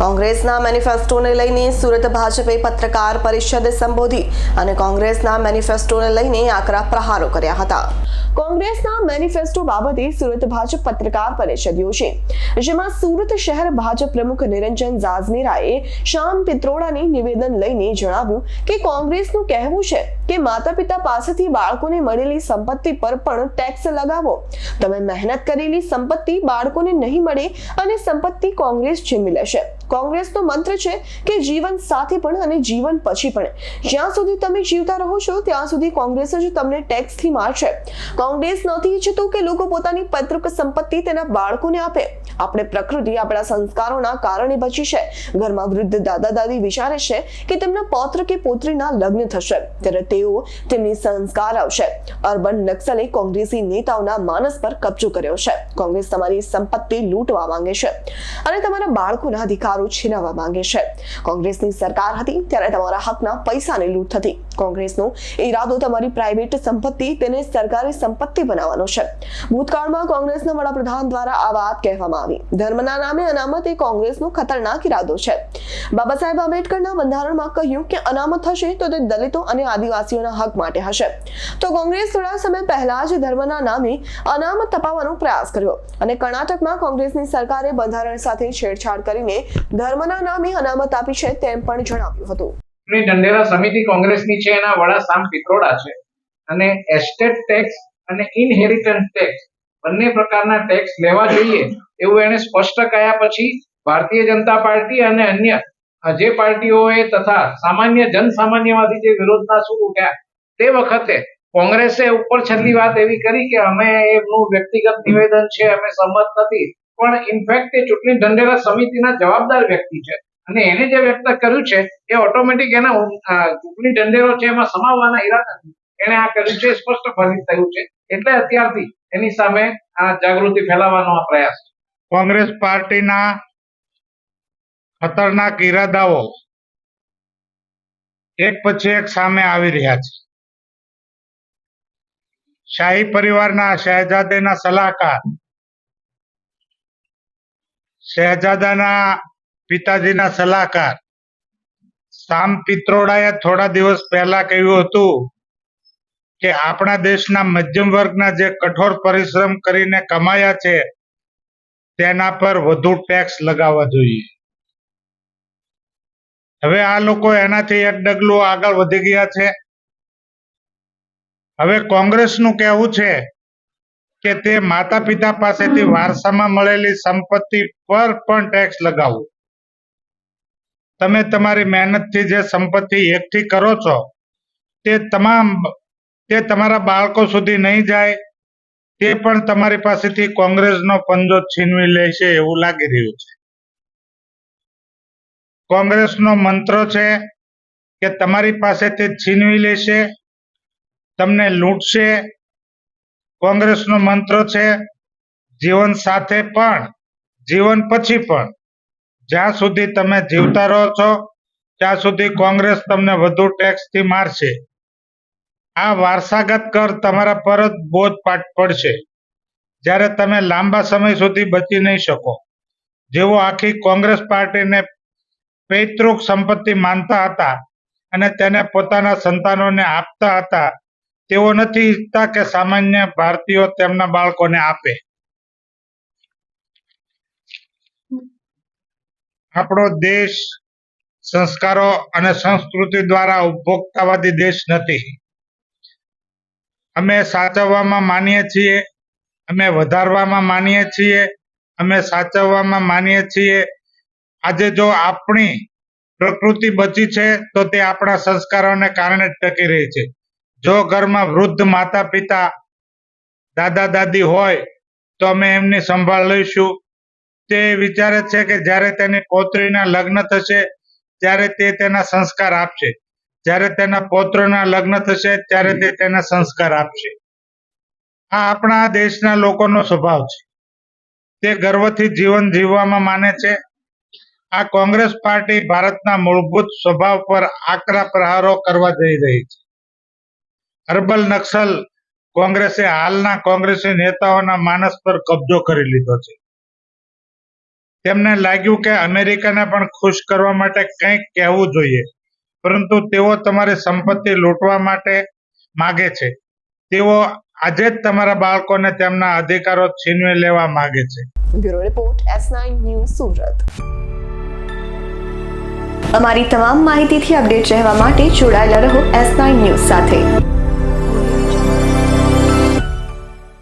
કોંગ્રેસના મેનિફેસ્ટોને લઈને સુરત ભાજપે પત્રકાર પરિષદ સંબોધી અને કોંગ્રેસના મેનિફેસ્ટોને લઈને આકરા પ્રહારો કર્યા હતા. કોંગ્રેસના મેનિફેસ્ટો બાબતે સુરત ભાજપ પત્રકાર પરિષદ યોજી, જેમાં સુરત શહેર ભાજપ પ્રમુખ નિરંજન જાઝનેરાએ શ્યામ પિત્રોડાને નિવેદન લઈને જણાવ્યું કે કોંગ્રેસનું કહેવું છે કે માતા પિતા પાસેથી બાળકોને મળેલી સંપત્તિ પર પણ ટેક્સ લગાવો. તમે મહેનત કરેલી સંપત્તિ બાળકોને નહીં મળે અને સંપત્તિ કોંગ્રેસ છીનવી લેશે. કોંગ્રેસનો મંત્ર છે કે જીવન સાથે પણ અને જીવન પછી પણ. જ્યાં સુધી તમે જીવતા રહો છો, ત્યાં સુધી કોંગ્રેસ જ તમને ટેક્સથી મારશે. કોંગ્રેસ નથી ઈચ્છતું કે લોકો પોતાની પૈતૃક સંપત્તિ તેના બાળકોને આપે. આપણે પ્રકૃતિ, આપણા સંસ્કારોના કારણે બચી છે. ઘરમાં વૃદ્ધ દાદા દાદી વિચારે છે કે તેમના પૌત્ર કે પુત્રીના લગ્ન થશે. ત્યારે તેઓ તેમની સંસ્કાર આવશે. અર્બન નક્સલે કોંગ્રેસી નેતાઓના માનસ પર કબજો કર્યો છે. કોંગ્રેસ તમારી સંપત્તિ લૂંટવા માંગે છે. અને તમારા બાળકોના અધિકારો છીનવવા માંગે છે. કોંગ્રેસની સરકાર હતી ત્યારે તમારા હકના પૈસાની લૂંટ થતી કોંગ્રેસનો ઈરાદો તમારી પ્રાઇવેટ સંપત્તિ તેને સરકારી સંપત્તિ બનાવવાનો છે. ભૂતકાળમાં કોંગ્રેસના વડાપ્રધાન દ્વારા આ વાત કહેવામાં આવી. ધર્મના નામે અનામત એ કોંગ્રેસનો ખતરનાક ઈરાદો છે. બાબા સાહેબ આંબેડકરના બંધારણમાં કહ્યું કે અનામત હશે તો તે દલિતો અને આદિવાસીઓના હક માટે હશે. તો કોંગ્રેસ થોડા સમય પહેલા જ ધર્મના નામે અનામત તપાવવાનો પ્રયાસ કર્યો અને કર્ણાટકમાં કોંગ્રેસની સરકારે બંધારણ સાથે છેડછાડ કરીને ધર્મના નામે અનામત આપી છે તેમ પણ જણાવ્યું હતું. ચૂંટણી ઢંઢેરા સમિતિ કોંગ્રેસની છે, એના વડા સામ પિત્રોડા છે. અને એસ્ટેટ ટેક્સ અને ઇનહેરિટન્સ ટેક્સ બંને પ્રકારના ટેક્સ લેવા જોઈએ એવું એણે સ્પષ્ટ કહ્યા પછી ભારતીય જનતા પાર્ટી અને અન્ય જે પાર્ટીઓએ તથા સામાન્ય જનસામાન્યમાંથી જે વિરોધના સૂર ઉઠ્યા તે વખતે કોંગ્રેસે ઉપર છેલ્લી વાત એવી કરી કે અમે એમનું વ્યક્તિગત નિવેદન છે, અમે સંમત નથી. પણ ઇનફેક્ટ એ ચૂંટણી ઢંઢેરા સમિતિના જવાબદાર વ્યક્તિ છે. અને એને જે વ્યક્ત કર્યું છે, એ ઓટોમેટિક એના ચૂંટણી ઢંઢેરો છે, એમાં સમાવવાના ઈરાદાથી એને આ કર્યું છે સ્પષ્ટ ફલિત થયું છે. એટલે અત્યારથી એની સામે આ જાગૃતિ ફેલાવવાનો આ પ્રયાસ કોંગ્રેસ પાર્ટીના ખતરનાક ઈરાદાઓ એક પછી એક સામે આવી રહ્યા છે. શાહી પરિવારના શહેજાદેના સલાહકાર, શહેજાદાના પિતાજીના સલાહકાર. સામ પિત્રોડાએ થોડા દિવસ પહેલા કહ્યું હતું કે, આપણા દેશના મધ્યમ વર્ગના જે કઠોર પરિશ્રમ કરીને કમાયા છે, તેના પર વધુ ટેક્સ લગાવવા જોઈએ. હવે આ લોકો એનાથી એક ડગલું આગળ વધી ગયા છે. હવે કોંગ્રેસનું કહેવું છે કે, તે માતા પિતા પાસેથી વારસામાં મળેલી સંપત્તિ પર પણ ટેક્સ લગાવો. તમે તમારી મહેનતથી જે સંપત્તિ એકઠી કરો છો, તે તમામ, તે તમારા બાળકો સુધી નહીં જાય, તે પણ તમારી પાસેથી કોંગ્રેસનો પંજો છીનવી લેશે એવું લાગી રહ્યું છે. કોંગ્રેસનો મંત્ર છે કે તમારી પાસેથી છીનવી લેશે તમને લૂંટશે. કોંગ્રેસનો મંત્ર છે, જીવન સાથે પણ, જીવન પછી પણ જ્યાં સુધી તમે જીવતા રહો છો, ત્યાં સુધી કોંગ્રેસ તમને વધુ ટેક્સથી મારશે. આ વારસાગત કર તમારા પર જ બોજ પાટ પડશે. જ્યારે તમે લાંબા સમય સુધી બચી નહીં શકો. જેઓ આખી કોંગ્રેસ પાર્ટીને પૈતૃક સંપત્તિ માનતા હતા અને તેને પોતાના સંતાનોને આપતા હતા, તેઓ નથી ઈચ્છતા કે સામાન્ય ભારતીયો તેમના બાળકોને આપે. આપણો દેશ સંસ્કારો અને સંસ્કૃતિ દ્વારા ઉપભોક્તાવાદી દેશ નથી. અમે સાચવવામાં માનીએ છીએ, અમે વધારવામાં માનીએ છીએ, અમે સાચવવામાં માનીએ છીએ. આજે જો આપણી પ્રકૃતિ બચી છે, તો તે આપણા સંસ્કારોને કારણે જ ટકી રહી છે. જો ઘરમાં વૃદ્ધ માતા પિતા દાદા દાદી હોય, તો અમે એમની સંભાળ લઈશું. તે વિચારે છે કે જ્યારે તેની પૌત્રીના લગ્ન થશે, ત્યારે તે તેના સંસ્કાર આપશે. જ્યારે તેના પૌત્રના લગ્ન થશે, ત્યારે તે તેના સંસ્કાર આપશે. આ આપણા દેશના લોકોનો સ્વભાવ છે. તે ગર્વથી જીવન જીવવામાં માને છે. આ કોંગ્રેસ પાર્ટી ભારતના મૂળભૂત સ્વભાવ પર આકરા પ્રહારો કરવા જઈ રહી છે. હર્બલ નક્સલ કોંગ્રેસે હાલના કોંગ્રેસી નેતાઓના માનસ પર કબજો કરી લીધો છે. તેમને લાગ્યું કે અમેરિકાને પણ ખુશ કરવા માટે કંઈક કહેવું જોઈએ. પરંતુ તેઓ તમારી સંપત્તિ લૂંટવા માટે માગે છે. તેઓ આજે જ તમારા બાળકોને તેમના અધિકારો છીનવી લેવા માગે છે. Bureau report, S news Surat. અમારી તમામ માહિતીથી અપડેટ રહેવા માટે જોડાયેલા રહો એસ ન્યૂઝ સાથે.